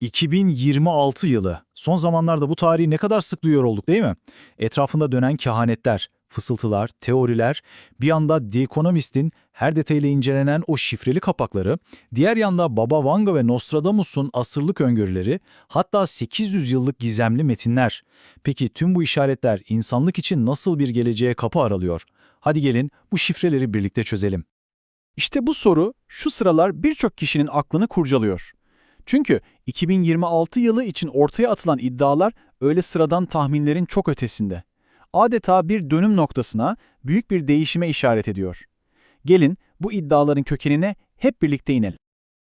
2026 yılı. Son zamanlarda bu tarihi ne kadar sık duyuyor olduk değil mi? Etrafında dönen kehanetler, fısıltılar, teoriler, bir yanda The Economist'in her detayıyla incelenen o şifreli kapakları, diğer yanda Baba Vanga ve Nostradamus'un asırlık öngörüleri, hatta 800 yıllık gizemli metinler. Peki tüm bu işaretler insanlık için nasıl bir geleceğe kapı aralıyor? Hadi gelin bu şifreleri birlikte çözelim. İşte bu soru şu sıralar birçok kişinin aklını kurcalıyor. Çünkü 2026 yılı için ortaya atılan iddialar öyle sıradan tahminlerin çok ötesinde. Adeta bir dönüm noktasına, büyük bir değişime işaret ediyor. Gelin bu iddiaların kökenine hep birlikte inelim.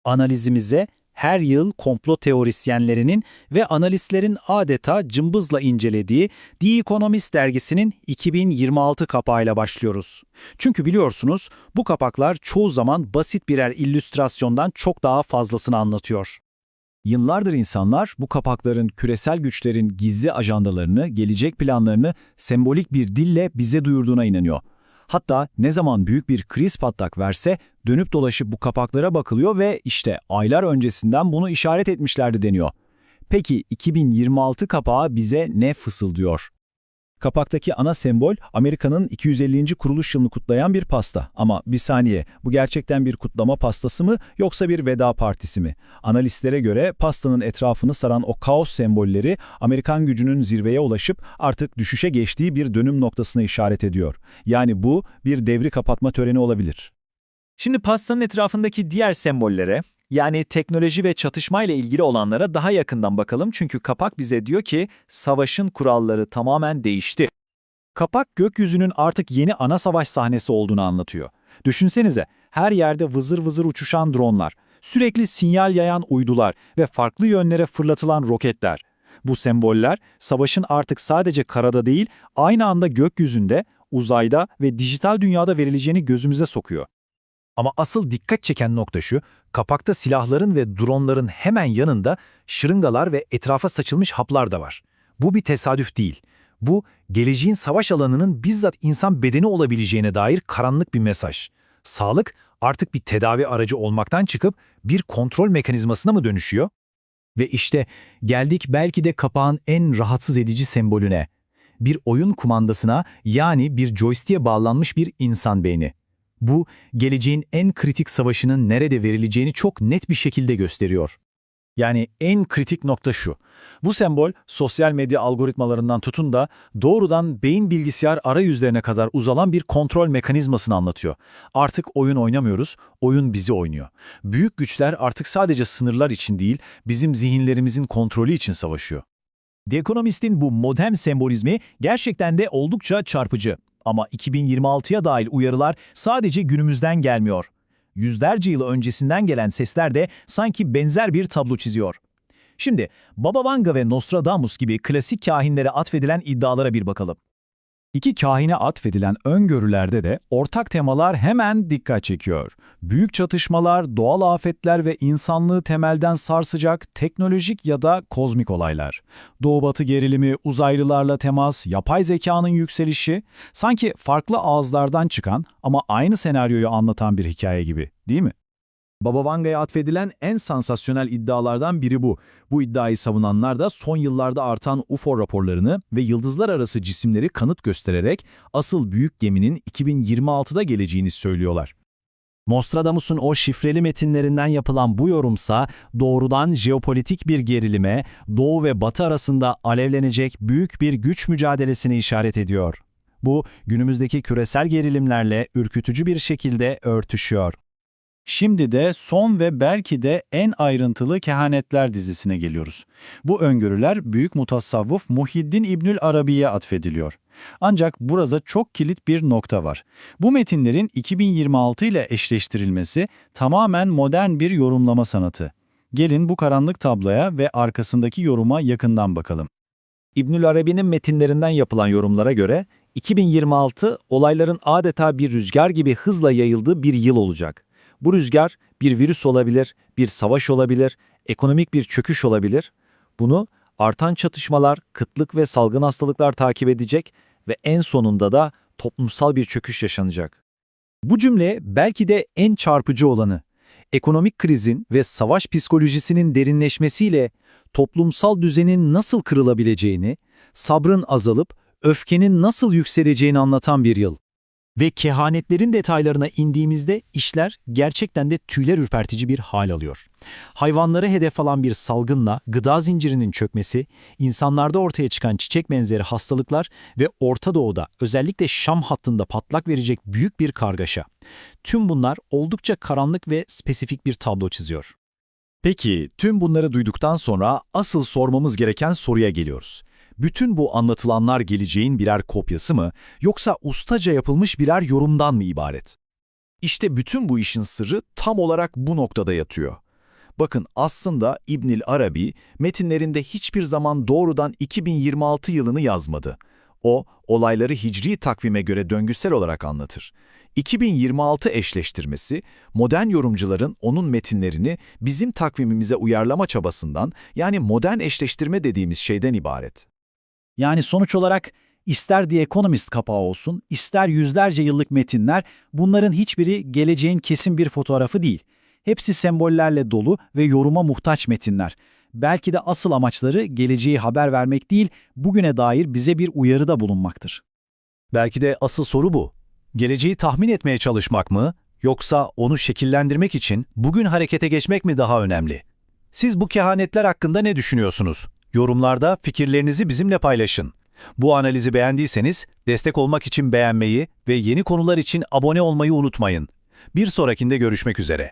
Analizimize her yıl komplo teorisyenlerinin ve analistlerin adeta cımbızla incelediği The Economist dergisinin 2026 kapağıyla başlıyoruz. Çünkü biliyorsunuz bu kapaklar çoğu zaman basit birer illüstrasyondan çok daha fazlasını anlatıyor. Yıllardır insanlar bu kapakların küresel güçlerin gizli ajandalarını, gelecek planlarını sembolik bir dille bize duyurduğuna inanıyor. Hatta ne zaman büyük bir kriz patlak verse dönüp dolaşıp bu kapaklara bakılıyor ve işte aylar öncesinden bunu işaret etmişlerdi deniyor. Peki 2026 kapağı bize ne fısıldıyor? Kapaktaki ana sembol Amerika'nın 250. kuruluş yılını kutlayan bir pasta. Ama bir saniye, bu gerçekten bir kutlama pastası mı yoksa bir veda partisi mi? Analistlere göre pastanın etrafını saran o kaos sembolleri Amerikan gücünün zirveye ulaşıp artık düşüşe geçtiği bir dönüm noktasına işaret ediyor. Yani bu bir devri kapatma töreni olabilir. Şimdi pastanın etrafındaki diğer sembollere, yani teknoloji ve çatışmayla ilgili olanlara daha yakından bakalım çünkü kapak bize diyor ki savaşın kuralları tamamen değişti. Kapak gökyüzünün artık yeni ana savaş sahnesi olduğunu anlatıyor. Düşünsenize, her yerde vızır vızır uçuşan dronlar, sürekli sinyal yayan uydular ve farklı yönlere fırlatılan roketler. Bu semboller savaşın artık sadece karada değil, aynı anda gökyüzünde, uzayda ve dijital dünyada verileceğini gözümüze sokuyor. Ama asıl dikkat çeken nokta şu, kapakta silahların ve dronların hemen yanında şırıngalar ve etrafa saçılmış haplar da var. Bu bir tesadüf değil. Bu, geleceğin savaş alanının bizzat insan bedeni olabileceğine dair karanlık bir mesaj. Sağlık artık bir tedavi aracı olmaktan çıkıp bir kontrol mekanizmasına mı dönüşüyor? Ve işte geldik belki de kapağın en rahatsız edici sembolüne. Bir oyun kumandasına yani bir joystick'e bağlanmış bir insan beyni. Bu, geleceğin en kritik savaşının nerede verileceğini çok net bir şekilde gösteriyor. Yani en kritik nokta şu. Bu sembol sosyal medya algoritmalarından tutun da doğrudan beyin bilgisayar arayüzlerine kadar uzalan bir kontrol mekanizmasını anlatıyor. Artık oyun oynamıyoruz, oyun bizi oynuyor. Büyük güçler artık sadece sınırlar için değil, bizim zihinlerimizin kontrolü için savaşıyor. The Economist'in bu modern sembolizmi gerçekten de oldukça çarpıcı. Ama 2026'ya dair uyarılar sadece günümüzden gelmiyor. Yüzlerce yıl öncesinden gelen sesler de sanki benzer bir tablo çiziyor. Şimdi Baba Vanga ve Nostradamus gibi klasik kahinlere atfedilen iddialara bir bakalım. İki kahine atfedilen öngörülerde de ortak temalar hemen dikkat çekiyor. Büyük çatışmalar, doğal afetler ve insanlığı temelden sarsacak teknolojik ya da kozmik olaylar. Doğu-batı gerilimi, uzaylılarla temas, yapay zekanın yükselişi, sanki farklı ağızlardan çıkan ama aynı senaryoyu anlatan bir hikaye gibi, değil mi? Baba Vanga'ya atfedilen en sansasyonel iddialardan biri bu. Bu iddiayı savunanlar da son yıllarda artan UFO raporlarını ve yıldızlar arası cisimleri kanıt göstererek asıl büyük geminin 2026'da geleceğini söylüyorlar. Nostradamus'un o şifreli metinlerinden yapılan bu yorumsa doğrudan jeopolitik bir gerilime, Doğu ve Batı arasında alevlenecek büyük bir güç mücadelesine işaret ediyor. Bu, günümüzdeki küresel gerilimlerle ürkütücü bir şekilde örtüşüyor. Şimdi de son ve belki de en ayrıntılı kehanetler dizisine geliyoruz. Bu öngörüler büyük mutasavvuf Muhiddin İbnül Arabi'ye atfediliyor. Ancak burada çok kilit bir nokta var. Bu metinlerin 2026 ile eşleştirilmesi tamamen modern bir yorumlama sanatı. Gelin bu karanlık tabloya ve arkasındaki yoruma yakından bakalım. İbnül Arabi'nin metinlerinden yapılan yorumlara göre 2026 olayların adeta bir rüzgar gibi hızla yayıldığı bir yıl olacak. Bu rüzgar bir virüs olabilir, bir savaş olabilir, ekonomik bir çöküş olabilir. Bunu artan çatışmalar, kıtlık ve salgın hastalıklar takip edecek ve en sonunda da toplumsal bir çöküş yaşanacak. Bu cümle belki de en çarpıcı olanı. ekonomik krizin ve savaş psikolojisinin derinleşmesiyle toplumsal düzenin nasıl kırılabileceğini, sabrın azalıp öfkenin nasıl yükseleceğini anlatan bir yıl. Ve kehanetlerin detaylarına indiğimizde işler gerçekten de tüyler ürpertici bir hal alıyor. Hayvanları hedef alan bir salgınla gıda zincirinin çökmesi, insanlarda ortaya çıkan çiçek benzeri hastalıklar ve Orta Doğu'da özellikle Şam hattında patlak verecek büyük bir kargaşa. Tüm bunlar oldukça karanlık ve spesifik bir tablo çiziyor. Peki, tüm bunları duyduktan sonra asıl sormamız gereken soruya geliyoruz. Bütün bu anlatılanlar geleceğin birer kopyası mı, yoksa ustaca yapılmış birer yorumdan mı ibaret? İşte bütün bu işin sırrı tam olarak bu noktada yatıyor. Bakın aslında İbnül Arabi metinlerinde hiçbir zaman doğrudan 2026 yılını yazmadı. O, olayları hicri takvime göre döngüsel olarak anlatır. 2026 eşleştirmesi, modern yorumcuların onun metinlerini bizim takvimimize uyarlama çabasından, yani modern eşleştirme dediğimiz şeyden ibaret. Yani sonuç olarak ister The Economist kapağı olsun, ister yüzlerce yıllık metinler bunların hiçbiri geleceğin kesin bir fotoğrafı değil. Hepsi sembollerle dolu ve yoruma muhtaç metinler. Belki de asıl amaçları geleceği haber vermek değil, bugüne dair bize bir uyarıda bulunmaktır. Belki de asıl soru bu. Geleceği tahmin etmeye çalışmak mı, yoksa onu şekillendirmek için bugün harekete geçmek mi daha önemli? Siz bu kehanetler hakkında ne düşünüyorsunuz? Yorumlarda fikirlerinizi bizimle paylaşın. Bu analizi beğendiyseniz destek olmak için beğenmeyi ve yeni konular için abone olmayı unutmayın. Bir sonrakinde görüşmek üzere.